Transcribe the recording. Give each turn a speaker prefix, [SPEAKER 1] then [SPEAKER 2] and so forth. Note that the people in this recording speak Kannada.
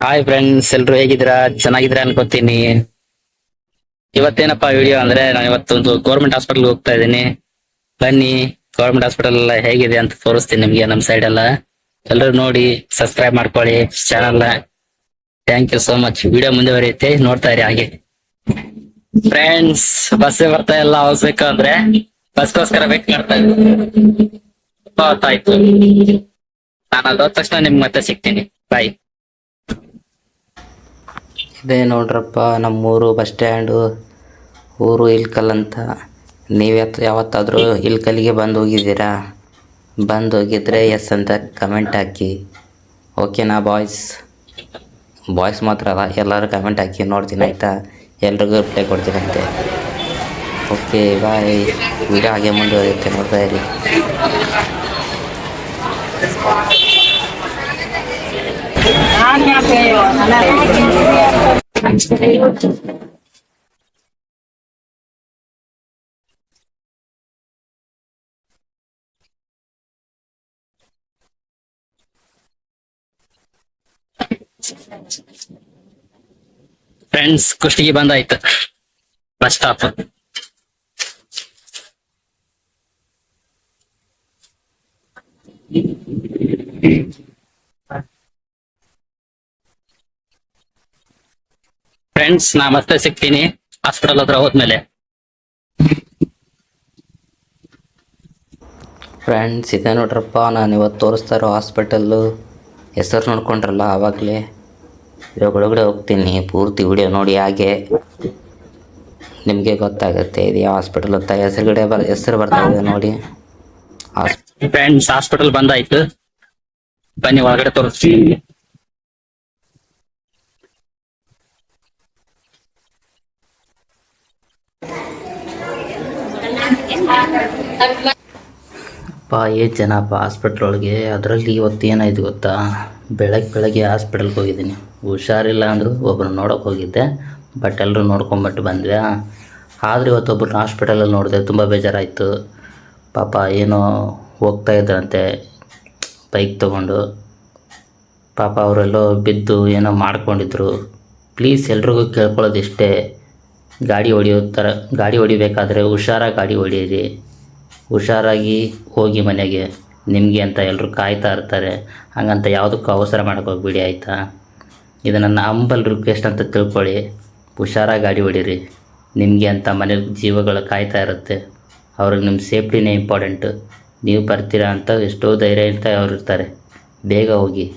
[SPEAKER 1] ಹಾಯ್ ಫ್ರೆಂಡ್ಸ್ ಎಲ್ರು ಹೇಗಿದ್ದೀರಾ? ಚೆನ್ನಾಗಿದ್ದೀರಾ ಅನ್ಕೋತೀನಿ. ಇವತ್ತೇನಪ್ಪ ವಿಡಿಯೋ ಅಂದ್ರೆ ನಾನು ಇವತ್ತೊಂದು ಗೌರ್ಮೆಂಟ್ ಹಾಸ್ಪಿಟಲ್ ಹೋಗ್ತಾ ಇದ್ದೀನಿ. ಬನ್ನಿ ಗೌರ್ಮೆಂಟ್ ಹಾಸ್ಪಿಟಲ್ ಎಲ್ಲ ಹೇಗಿದೆ ಅಂತ ತೋರಿಸ್ತೀನಿ ನಿಮ್ಗೆ ನಮ್ ಸೈಡ್ ಎಲ್ಲ. ಎಲ್ಲರೂ ನೋಡಿ ಸಬ್ಸ್ಕ್ರೈಬ್ ಮಾಡ್ಕೊಳ್ಳಿ channel thank you so much video ಮುಂದುವರಿಯುತ್ತೆ, ನೋಡ್ತಾ ಇರಿ ಹಾಗೆ. ಫ್ರೆಂಡ್ಸ್ ಬಸ್ ಬರ್ತಾ ಇಲ್ಲ ಹೋಗ್ಬೇಕು ಅಂದ್ರೆ ಬಸ್ಗೋಸ್ಕರ ವೇಟ್ ಮಾಡ್ತಾ ಇದ್ದೀನಿ ಹೊತ್ತಾಯ್ತು ನಾನು ಹೋದ ತಕ್ಷಣ ನಿಮ್ಗೆ ಮತ್ತೆ ಸಿಗ್ತೀನಿ. ಬಾಯ್
[SPEAKER 2] ಇದೇ ನೋಡ್ರಪ್ಪ, ನಮ್ಮೂರು ಬಸ್ ಸ್ಟ್ಯಾಂಡು ಊರು ಇಲ್ಕಲ್ ಅಂತ. ನೀವ್ಯಾತ್ ಯಾವತ್ತಾದರೂ ಇಲ್ಕಲ್ಲಿಗೆ ಬಂದು ಹೋಗಿದ್ದೀರಾ? ಬಂದು ಹೋಗಿದ್ರೆ ಎಸ್ ಅಂತ ಕಮೆಂಟ್ ಹಾಕಿ. ಓಕೆನಾ ಬಾಯ್ಸ್ ಬಾಯ್ಸ್ ಮಾತ್ರ ಅಲ್ಲ, ಎಲ್ಲರೂ ಕಮೆಂಟ್ ಹಾಕಿ ನೋಡ್ತೀನಿ ಆಯಿತಾ? ಎಲ್ರಿಗೂ ರಿಪ್ಲೈ ಕೊಡ್ತೀನಂತೆ ಓಕೆ ಬಾಯ್ ವಿಡಿಯೋ ಹಾಗೆ ಮುಂದುವರಿಯುತ್ತೆ ನೋಡ್ತಾ ಇರಿ.
[SPEAKER 1] ಫ್ರೆಂಡ್ಸ್ ಕುಷ್ಟಿಗೆ ಬಂದಾಯ್ತು ಬಸ್ ಸ್ಟಾಪ್ ಫ್ರೆಂಡ್ಸ್ ನಾ ಮತ್ತೆ ಸಿಗ್ತೀನಿ. ಹಾಸ್ಪಿಟಲ್ ಹತ್ರ ಹೋದ್ಮೇಲೆ.
[SPEAKER 2] ಫ್ರೆಂಡ್ಸ್ ಇದೆ ನೋಡ್ರಪ್ಪ ನಾನು ಇವತ್ತು ತೋರಿಸ್ತಾ ಇರೋ ಹಾಸ್ಪಿಟಲ್ಲು ಹೆಸರು ನೋಡ್ಕೊಂಡ್ರಲ್ಲ ಆವಾಗಲೇ. ಇವಾಗ ಒಳಗಡೆ ಹೋಗ್ತೀನಿ ಪೂರ್ತಿ ವಿಡಿಯೋ ನೋಡಿ ಹಾಗೆ. ನಿಮಗೆ ಗೊತ್ತಾಗುತ್ತೆ ಇದು ಯಾವ ಹಾಸ್ಪಿಟಲ್ ಅಂತ ಹೆಸರುಗಡೆ ಬರ್ ಹೆಸರು ಬರ್ತಾ ಇದೆ ನೋಡಿ.
[SPEAKER 1] ಫ್ರೆಂಡ್ಸ್ ಹಾಸ್ಪಿಟಲ್ ಬಂದಾಯ್ತು. ಬನ್ನಿ ಒಳಗಡೆ ತೋರಿಸ್ತೀನಿ
[SPEAKER 2] ಅಪ್ಪ ಏಟ್ ಜನಪ್ಪ ಹಾಸ್ಪಿಟ್ಲ್ ಒಳಗೆ, ಅದರಲ್ಲಿ ಇವತ್ತು ಏನಾಯ್ತು ಗೊತ್ತಾ? ಬೆಳಗ್ಗೆ ಬೆಳಗ್ಗೆ ಹಾಸ್ಪಿಟಲ್ಗೆ ಹೋಗಿದ್ದೀನಿ. ಹುಷಾರಿಲ್ಲ ಅಂದರು ಒಬ್ಬರು ನೋಡೋಕೆ ಹೋಗಿದ್ದೆ ಬಟ್ ಎಲ್ಲರೂ ನೋಡ್ಕೊಂಬಿಟ್ಟು ಬಂದ್ವಿ. ಆದ್ರೆ ಇವತ್ತೊಬ್ಬರು ಹಾಸ್ಪಿಟಲಲ್ಲಿ ನೋಡಿದೆ, ತುಂಬ ಬೇಜಾರಾಯಿತು. ಪಾಪ ಏನೋ ಹೋಗ್ತಾ ಇದ್ದರಂತೆ ಬೈಕ್ ತೊಗೊಂಡು. ಪಾಪ ಅವರೆಲ್ಲೋ ಬಿದ್ದು ಏನೋ ಮಾಡ್ಕೊಂಡಿದ್ರು. ಪ್ಲೀಸ್ ಎಲ್ರಿಗೂ ಕೇಳ್ಕೊಳ್ಳೋದು ಇಷ್ಟೇ. ಗಾಡಿ ಹೊಡೆಯೋ ಥರ ಗಾಡಿ ಹೊಡಿಬೇಕಾದ್ರೆ ಹುಷಾರಾಗಿ ಗಾಡಿ ಹೊಡೀರಿ ಹುಷಾರಾಗಿ ಹೋಗಿ ಮನೆಗೆ. ನಿಮಗೆ ಅಂತ ಎಲ್ಲರೂ ಕಾಯ್ತಾ ಇರ್ತಾರೆ. ಹಂಗಂತ ಯಾವುದಕ್ಕೂ ಅವಸರ ಹೋಗ್ಬಿಡಿ, ಆಯಿತಾ? ಇದು ನನ್ನ ಅಂಬಲ್ ರಿಕ್ವೆಸ್ಟ್ ಅಂತ ತಿಳ್ಕೊಳ್ಳಿ. ಹುಷಾರಾಗಿ ಗಾಡಿ ಹೊಡೀರಿ. ನಿಮಗೆ ಅಂತ ಮನೇಲಿ ಜೀವಗಳು ಕಾಯ್ತಾ ಇರುತ್ತೆ. ಅವ್ರಿಗೆ ನಿಮ್ಮ ಸೇಫ್ಟಿನೇ ಇಂಪಾರ್ಟೆಂಟು ನೀವು ಬರ್ತೀರಾ ಅಂತ ಎಷ್ಟೋ ಧೈರ್ಯ ಅಂತ ಅವ್ರು ಇರ್ತಾರೆ. ಬೇಗ ಹೋಗಿ.